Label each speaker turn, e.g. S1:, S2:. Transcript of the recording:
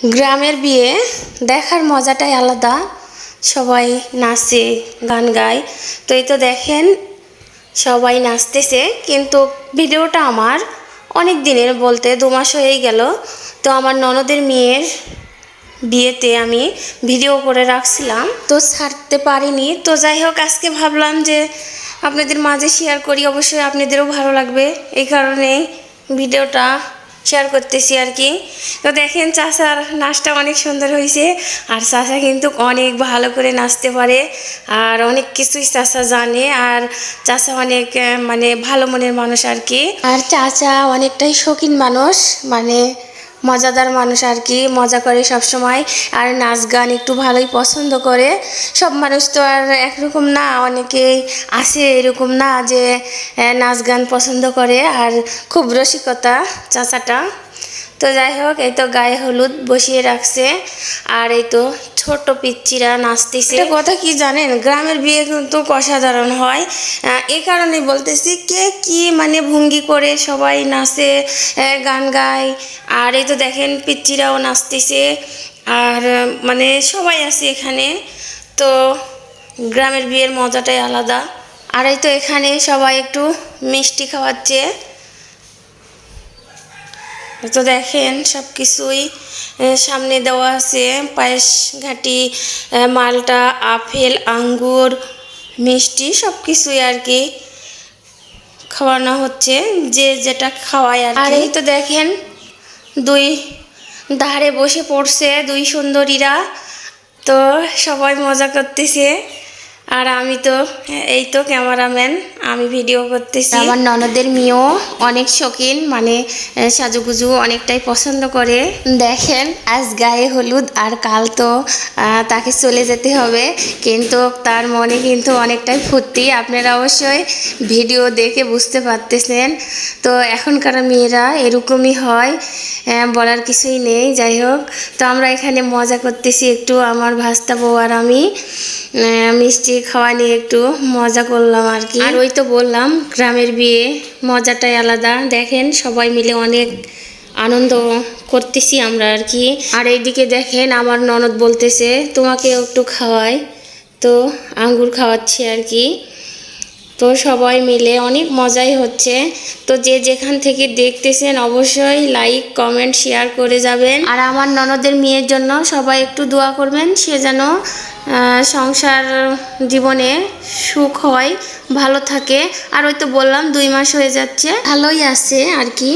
S1: গ্রামের বিয়ে, দেখার মজাটাই আলাদা। সবাই নাচে, গান গায়। তো এই তো দেখেন, সবাই নাচতেছে। কিন্তু ভিডিওটা আমার অনেক দিনের বলতে দু মাস হয়েই গেল। তো আমার ননদের মেয়ের বিয়েতে আমি ভিডিও করে রাখছিলাম। তো ছাড়তে পারিনি। তো যাই হোক, আজকে ভাবলাম যে আপনাদের মাঝে শেয়ার করি। অবশ্যই আপনাদেরও ভালো লাগবে। এই কারণে ভিডিওটা শেয়ার করতেছি আর কি। তো দেখেন চাষার নাচটা অনেক সুন্দর হয়েছে আর চাষা কিন্তু অনেক ভালো করে নাচতে পারে, আর অনেক কিছুই চাষা জানে, আর চাষা অনেক মানে ভালো মনের মানুষ আর কি। আর চাচা অনেকটাই শৌখিন মানুষ মানে মজাদার মানুষ আর কি, মজা করে সব সময় আর নাচ গান একটু ভালোই পছন্দ করে। সব মানুষ তো আর একরকম না, অনেকেই আসে এরকম না যে নাচ গান পছন্দ করে। আর খুব রসিকতা চাচাটা। তো যাই হোক এই তো গায়ে হলুদ বসিয়ে রাখছে, আর এই তো ছোট পিচ্চিরা নাচতেছে। কথা কি জানেন, গ্রামের বিয়ে কিন্তু অসাধারণ হয়। এই কারণে বলতেছি, কে কি মানে ভঙ্গি করে সবাই নাচে গান গায়। আর এই তো দেখেন, পিচ্চিরাও নাচতেছে, আর মানে সবাই আছে এখানে। তো গ্রামের বিয়ের মজাটাই আলাদা। আর এই তো এখানে সবাই একটু মিষ্টি খাওয়াচ্ছে। তো দেখেন সব কিছুই সামনে দেওয়া আছে। পায়েস ঘাটি মালটা, আপেল, আঙ্গুর, মিষ্টি সব কিছুই আর কি খাওয়ানো হচ্ছে, যে যেটা খাওয়ায় আর এই তো দেখেন, দুই ধারে বসে পড়ছে দুই সুন্দরীরা। তো সবাই মজা করতেছে। আর আমি তো, এই তো ক্যামেরাম্যান, আমি ভিডিও করতেছি। আমার ননদের মেয়েও অনেক শৌখিন মানে সাজুগুজু অনেকটাই পছন্দ করে। দেখেন, আজ গায়ে হলুদ আর কাল তো তাকে চলে যেতে হবে, কিন্তু তার মনে কিন্তু অনেকটাই ফুর্তি। আপনারা অবশ্যই ভিডিও দেখে বুঝতে পারতেছেন। তো এখনকার মেয়েরা এরকমই হয় বলার কিছুই নেই। যাই হোক, তো আমরা এখানে মজা করতেছি একটু, আমার ভাস্তা বউ আর আমি। মিষ্টি খাওয়া নিয়ে একটু মজা করলাম আর কি। আর ওই তো বললাম গ্রামের বিয়ে মজাটাই আলাদা। দেখেন সবাই মিলে অনেক আনন্দ করতেছি আমরা আর কি। আর এইদিকে দেখেন আমার ননদ বলতেছে তোমাকে একটু খাওয়াই। তো আঙ্গুর খাওয়াচ্ছি আর কি। তো সবাই মিলে অনেক মজাই হচ্ছে। তো যে যেখান থেকে দেখতেছেন অবশ্যই লাইক কমেন্ট শেয়ার করে যাবেন। আর আমার ননদের মেয়ের জন্য সবাই একটু দোয়া করবেন, সে যেন সংসার জীবনে সুখ হয়, ভালো থাকে। আর ওই তো বললাম দুই মাস হয়ে যাচ্ছে। ভালোই আছে আর কি।